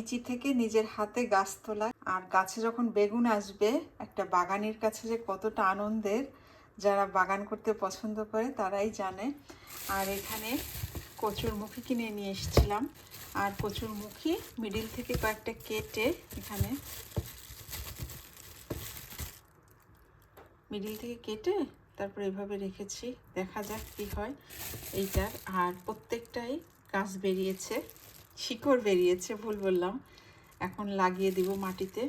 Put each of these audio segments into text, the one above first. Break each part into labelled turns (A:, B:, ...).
A: নিচি থেকে নিজের হাতে গাছ তোলা আর গাছে যখন বেগুন আসবে, একটা বাগানের কাছে যে কতটা আনন্দের যারা বাগান করতে পছন্দ করে তারাই জানে। আর এখানে কচুর মুখি কিনে নিয়ে এসেছিলাম। আর কচুর মুখি মিডিল থেকে কয়েকটা কেটে এখানে মিডিল থেকে কেটে তারপর এভাবে রেখেছি। দেখা যাক কি হয় এইটার। আর প্রত্যেকটাই গাছ বেরিয়েছে। শিকড় বেরিয়েছে, ভুল বললাম। এখন লাগিয়ে দিব মাটিতে,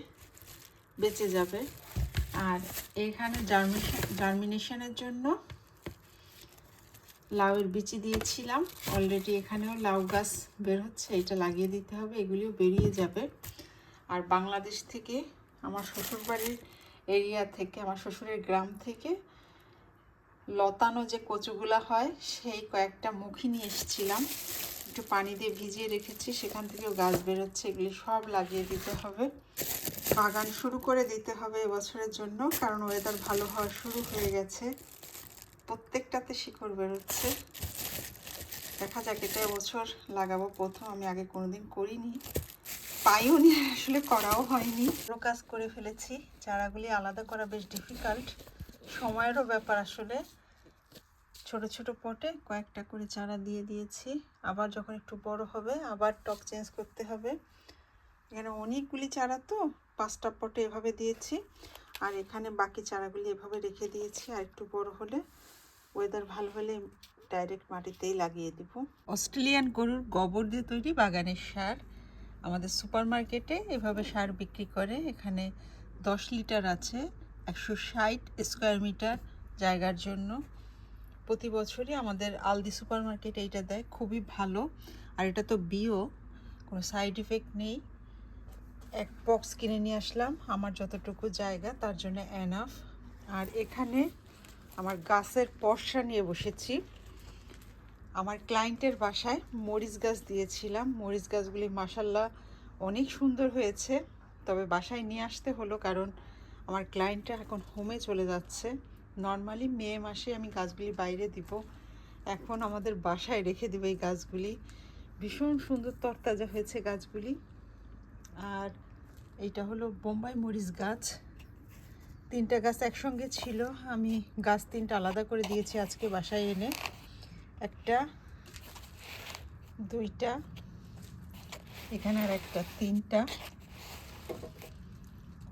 A: বেঁচে যাবে। আর এখানে জার্মিনেশন জার্মিনেশনের জন্য লাউয়ের বিচি দিয়েছিলাম। অলরেডি এখানেও লাউ গাছ বের হচ্ছে, এটা লাগিয়ে দিতে হবে, এগুলিও বেরিয়ে যাবে। আর বাংলাদেশ থেকে, আমার শ্বশুরবাড়ির এরিয়া থেকে, আমার শ্বশুরের গ্রাম থেকে, লতানো যে কচুগুলা হয়, সেই কয়েকটা মুখি নিয়ে এসেছিলাম। একটু পানি দিয়ে ভিজিয়ে রেখেছি, সেখান থেকেও গাছ বেরোচ্ছে, এগুলি সব লাগিয়ে দিতে হবে। বাগান শুরু করে দিতে হবে এবছরের জন্য, কারণ ওয়েদার ভালো হওয়া শুরু হয়ে গেছে। প্রত্যেকটাতে শিকড় বেরোচ্ছে। দেখা যাক, এটা এবছর লাগাবো প্রথম, আমি আগে কোনোদিন করিনি। পাইও নি, আসলে করাও হয়নি। কাজ করে ফেলেছি, চারাগুলি আলাদা করা বেশ ডিফিকাল্ট সময়েরও ব্যাপার আসলে। ছোট ছোট পটে কয়েকটা করে চারা দিয়ে দিয়েছি। আবার যখন একটু বড় হবে, আবার টক চেঞ্জ করতে হবে। এখানে অনেকগুলি চারা তো, পাঁচটা পটে এভাবে দিয়েছি। আর এখানে বাকি চারাগুলি এভাবে রেখে দিয়েছি, আর একটু বড় হলে ওয়েদার ভালো হলে ডাইরেক্ট মাটিতেই লাগিয়ে দিব। অস্ট্রেলিয়ান গরুর গোবর দিয়ে তৈরি বাগানের সার। আমাদের সুপার মার্কেটে এভাবে সার বিক্রি করে, এখানে দশ লিটার আছে, একশো ষাট স্কোয়ার মিটার জায়গার জন্য। প্রতি বছরই আমাদের আলদি সুপার মার্কেট এইটা দেয়, খুবই ভালো। আর এটা তো বিও, কোনো সাইড ইফেক্ট নেই। এক বক্স কিনে নিয়ে আসলাম, আমার যতটুকু জায়গা, তার জন্য এনাফ আর এখানে আমার গাছের পর্সা নিয়ে বসেছি। আমার ক্লায়েন্টের বাসায় মরিচ গাছ দিয়েছিলাম। মরিচ গাছগুলি মাসাল্লাহ অনেক সুন্দর হয়েছে। তবে বাসায় নিয়ে আসতে হলো, কারণ আমার ক্লায়েন্টটা এখন হোমে চলে যাচ্ছে। নর্মালি মে মাসে আমি গাছগুলি বাইরে দিব। এখন আমাদের বাসায় রেখে দিব এই গাছগুলি। ভীষণ সুন্দর তরতাজা হয়েছে গাছগুলি। আর এইটা হলো বোম্বাই মরিচ গাছ। তিনটা গাছ একসঙ্গে ছিল। আমি গাছ তিনটা আলাদা করে দিয়েছি আজকে বাসায় এনে। একটা, দুইটা, এখানে আর একটা তিনটা।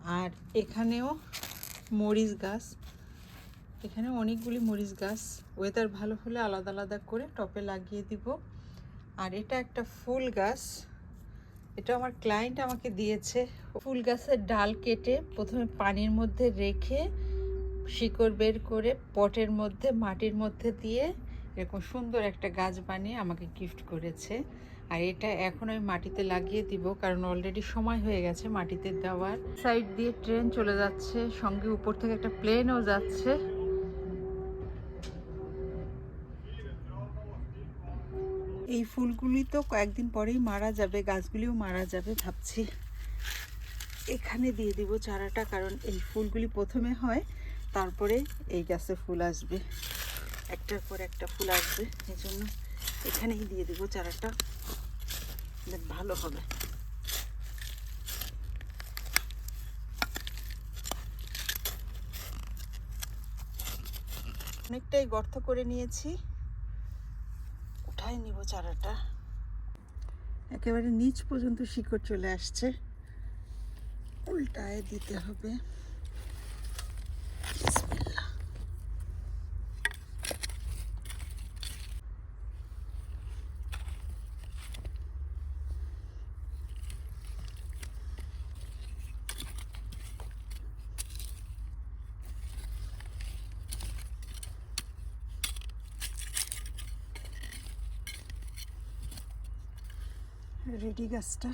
A: আর এখানেও মরিচ গাছ। এখানে অনেকগুলি মরিচ গাছ। ওয়েদার ভালো হলে আলাদা আলাদা করে টপে লাগিয়ে দিব। আর এটা একটা ফুল গাছ। এটা আমার ক্লায়েন্ট আমাকে দিয়েছে। ফুল গাছের ডাল কেটে প্রথমে পানির মধ্যে রেখে শিকড় বের করে পটের মধ্যে, মাটির মধ্যে দিয়ে এরকম সুন্দর একটা গাছ বানিয়ে আমাকে গিফট করেছে। আর এটা এখন আমি মাটিতে লাগিয়ে দিব কারণ অলরেডি সময় হয়ে গেছে মাটিতে দেওয়ার। সাইড দিয়ে ট্রেন চলে যাচ্ছে, সঙ্গে উপর থেকে একটা প্লেনও যাচ্ছে। এই ফুলগুলি তো কয়েকদিন পরেই মারা যাবে, গাছগুলিও মারা যাবে ভাবছি। এখানে দিয়ে দিব চারাটা, কারণ এই ফুলগুলি প্রথমে হয়, তারপরে এই গাছে ফুল আসবে। একটার পর একটা ফুল আসবে এই জন্য এখানেই দিয়ে দিব চারাটা। ভালো হবে। অনেকটাই গর্ত করে নিয়েছি। উঠাই নিব চারাটা। একেবারে নিচ পর্যন্ত শিকড় চলে আসছে। উল্টায় দিতে হবে। রেডি গাছটা।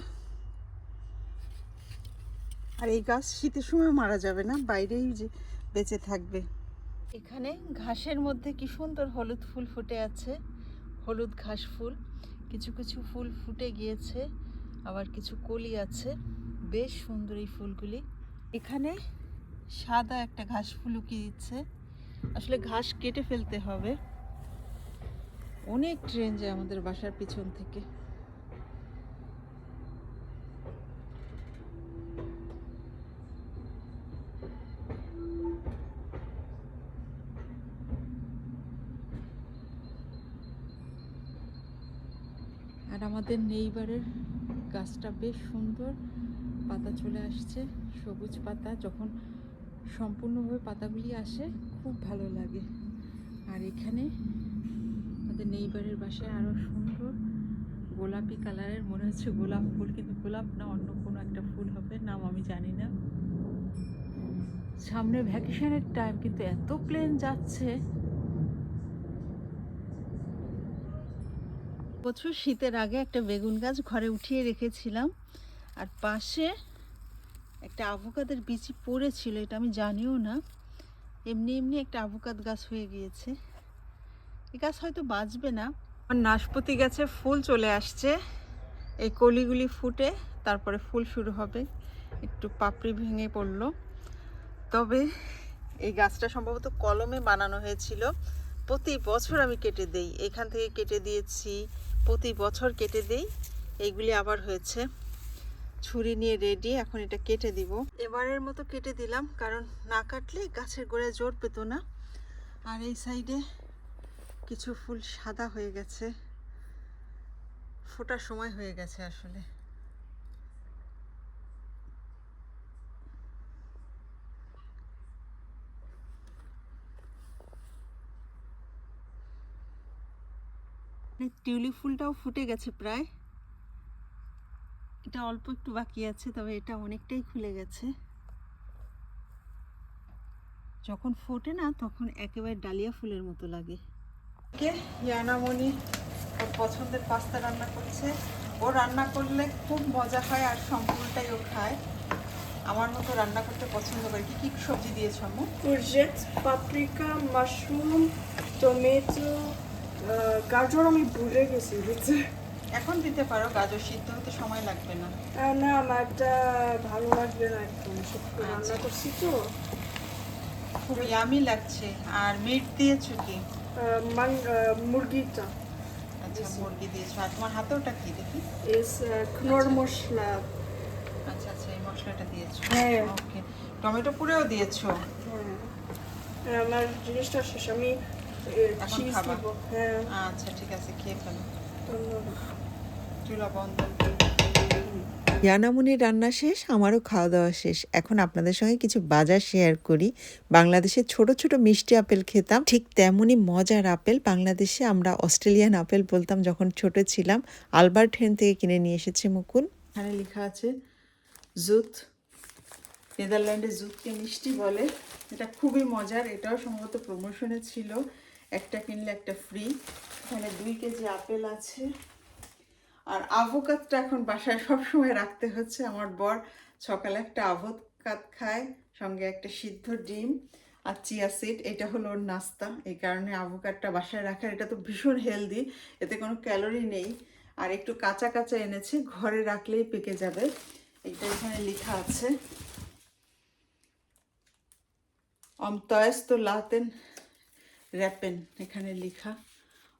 A: আর এই গাছ শীতের সময় মারা যাবে না, বাইরেই যে বেঁচে থাকবে। এখানে ঘাসের মধ্যে কি সুন্দর হলুদ ফুল ফুটে আছে, হলুদ ঘাস ফুল। কিছু কিছু ফুল ফুটে গিয়েছে, আবার কিছু কলি আছে। বেশ সুন্দর এই ফুলগুলি। এখানে সাদা একটা ঘাস ফুল উকিয়ে দিচ্ছে। আসলে ঘাস কেটে ফেলতে হবে। অনেক ট্রেন যায় আমাদের বাসার পিছন থেকে। আমাদের নেইবারের গাছটা বেশ সুন্দর। পাতা চলে আসছে, সবুজ পাতা। যখন সম্পূর্ণভাবে পাতাগুলি আসে, খুব ভালো লাগে। আর এখানে আমাদের নেইবারের বাসায় আরও সুন্দর গোলাপি কালারের, মনে হচ্ছে গোলাপ ফুল, কিন্তু গোলাপ না, অন্য কোনো একটা ফুল হবে, নাম আমি জানি না। সামনে ভ্যাকেশনের টাইম কিন্তু এত প্লেন যাচ্ছে। বছর শীতের আগে একটা বেগুন গাছ ঘরে উঠিয়ে রেখেছিলাম। আর পাশে একটা আভোকাদের বিচি পড়েছিল, এটা আমি জানিও না। এমনি এমনি একটা আভোকাদ গাছ হয়ে গিয়েছে। এই গাছ হয়তো বাঁচবে না। আর নাশপাতি গাছে ফুল চলে আসছে। এই কলিগুলি ফুটে তারপরে ফুল শুরু হবে। একটু পাপড়ি ভেঙে পড়ল। তবে এই গাছটা সম্ভবত কলমে বানানো হয়েছিল। প্রতি বছর আমি কেটে দেই। এখান থেকে কেটে দিয়েছি প্রতি বছর কেটে দেই। এইগুলি আবার হয়েছে। ছুরি নিয়ে রেডি এখন এটা কেটে দিব। এবারের মতো কেটে দিলাম, কারণ না কাটলে গাছের গোড়ায় জোর পেতো না। আর এই সাইডে কিছু ফুল সাদা হয়ে গেছে। ফোটার সময় হয়ে গেছে আসলে। টিউলিপ ফুলটাও ফুটে গেছে প্রায়। এটা অল্প একটু বাকি আছে তবে এটা অনেকটাই খুলে গেছে। যখন ফোটে না তখন একেবারে ডালিয়া ফুলের মতো লাগে। ইয়ানামণি ওর পছন্দের পাস্তা রান্না করছে। ও রান্না করলে খুব মজা হয় আর সম্পূর্ণটাই ও খায়। আমার মতো রান্না করতে পছন্দ করে। কি কি সবজি দিয়েছ
B: paprika, mushroom, tomato, আহ, গাজর আমি ভুলে গেছি বুঝছে
A: এখন দিতে পারো গাজর সিদ্ধ হতে সময় লাগবে না।
B: না আমারটা ভালো লাগবে না একদম শুক্তো রান্না
A: আচ্ছা।
B: করছি তো।
A: খুব ইয়ামি লাগছে আর মিট দিয়েছ কি?
B: মান- মুরগিটা
A: আচ্ছা মুরগি দিয়েছ আর তোমার হাতেওটা কি দেখি?
B: ইস খনর মশলা।
A: আচ্ছা আচ্ছা এই মশলাটা দিয়েছ।
B: হ্যাঁ।
A: ওকে টমেটো পুরেও দিয়েছ?
B: হ্যাঁ। আমার জিনিসটা শেষ আমি হ্যাঁ।
A: আচ্ছা ঠিক আছে খেয়ে ফেলো। চুলা বন্ধ।
C: ইয়ানামুনির রান্না শেষ আমারও খাওয়া দাওয়া শেষ। এখন আপনাদের সঙ্গে কিছু বাজার শেয়ার করি। বাংলাদেশে ছোট ছোট মিষ্টি আপেল খেতাম ঠিক তেমনই মজার আপেল। বাংলাদেশে আমরা অস্ট্রেলিয়ান আপেল বলতাম যখন ছোট ছিলাম। আলবার্ট হেন থেকে কিনে নিয়ে এসেছে মুকুল
A: এখানে লেখা আছে জুত নেদারল্যান্ডে জুতকে মিষ্টি বলে। এটা খুবই মজার এটাও সম্ভবত প্রমোশনে ছিল। একটা কিনলে একটা ফ্রি এখানে দুই কেজি আপেল আছে। আর আভোকাতটা এখন বাসায় সবসময় রাখতে হচ্ছে। আমার বর সকালে একটা আভোকাত খায়, সঙ্গে একটা সিদ্ধ ডিম আর চিয়া সিড এটা হলো ওর নাস্তা। এই কারণে আভোকাতটা বাসায় রাখার, এটা তো ভীষণ হেলদি এতে কোনো ক্যালোরি নেই। আর একটু কাঁচা কাঁচা এনেছে, ঘরে রাখলেই পেকে যাবে। এটা এখানে লেখা আছে। অমতয়েস তো লাতেন র্যাপেন এখানে লেখা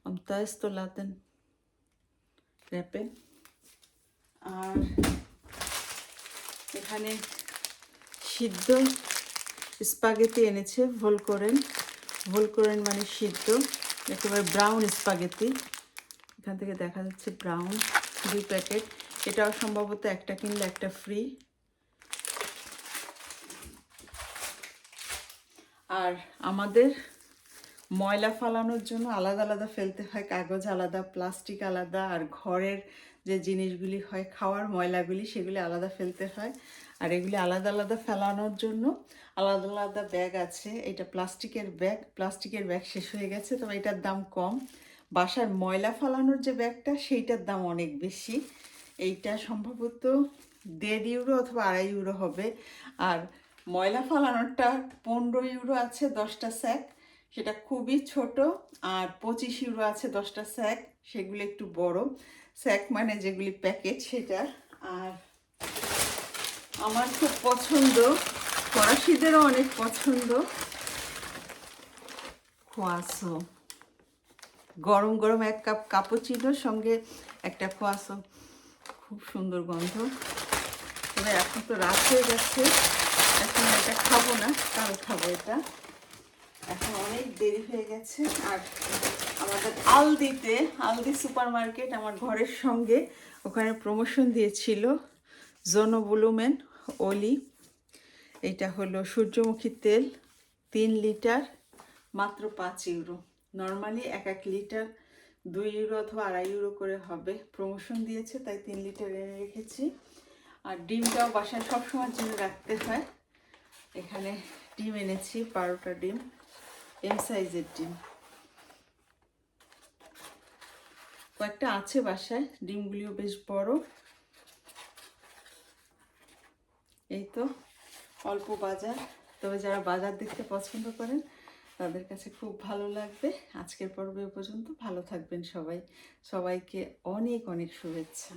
A: অমতয়েস তো লাতেন র্যাপেন আর এখানে সিদ্ধ স্পাগেতি এনেছে ভোল করেন ভোল করেন মানে সিদ্ধ, একেবারে ব্রাউন স্পাগেতি। এখান থেকে দেখা যাচ্ছে ব্রাউন, দুই প্যাকেট। এটাও সম্ভবত একটা কিনলে একটা ফ্রি। আর আমাদের ময়লা ফালানোর জন্য আলাদা আলাদা ফেলতে হয়, কাগজ আলাদা, প্লাস্টিক আলাদা, আর ঘরের যে জিনিসগুলি হয়, খাওয়ার ময়লাগুলি, সেগুলি আলাদা ফেলতে হয়। আর এগুলি আলাদা আলাদা ফেলানোর জন্য আলাদা আলাদা ব্যাগ আছে। এটা প্লাস্টিকের ব্যাগ প্লাস্টিকের ব্যাগ শেষ হয়ে গেছে, তবে এটার দাম কম। বাসার ময়লা ফালানোর যে ব্যাগটা, সেইটার দাম অনেক বেশি। এইটা সম্ভবত দেড় ইউরো অথবা আড়াই ইউরো হবে। আর ময়লা ফালানোরটা পনেরো ইউরো আছে দশটা স্যাক। সেটা খুবই ছোট, আর পঁচিশ ইউরো আছে দশটা স্যাক সেগুলো একটু বড়। স্যাক মানে যেগুলি প্যাকেট সেটা। আর আমার খুব পছন্দ, ফরাসিদেরও অনেক পছন্দ। খোয়াসো। গরম গরম এক কাপ কাপুচিনোর সঙ্গে একটা খোয়াসো। খুব সুন্দর গন্ধ। তবে এখন তো রাত হয়ে যাচ্ছে এখন এটা খাব না, কাল খাব এটা। এখন অনেক দেরি হয়ে গেছে। আর আমাদের আলদিতে, আলদি সুপার মার্কেট আমার ঘরের সঙ্গে ওখানে প্রমোশন দিয়েছিল জোনো বুলুমেন অলি। এটা হলো সূর্যমুখী তেল, তিন লিটার, মাত্র পাঁচ ইউরো। নর্মালি এক এক লিটার দুই ইউরো অথবা আড়াই ইউরো করে হবে। প্রমোশন দিয়েছে, তাই তিন লিটার এনে রেখেছি। আর ডিমটাও বাসায় সবসময় জন্য রাখতে হয়। এখানে ডিম এনেছি, বারোটা ডিম। এম সাইজের ডিম। কয়েকটা আছে বাসায়, ডিমগুলিও বেশ বড়। এই তো, অল্প বাজার। তবে যারা বাজার দেখতে পছন্দ করেন, তাদের কাছে খুব ভালো লাগবে। আজকের পর্বে পর্যন্ত ভালো থাকবেন সবাই। সবাইকে অনেক অনেক শুভেচ্ছা।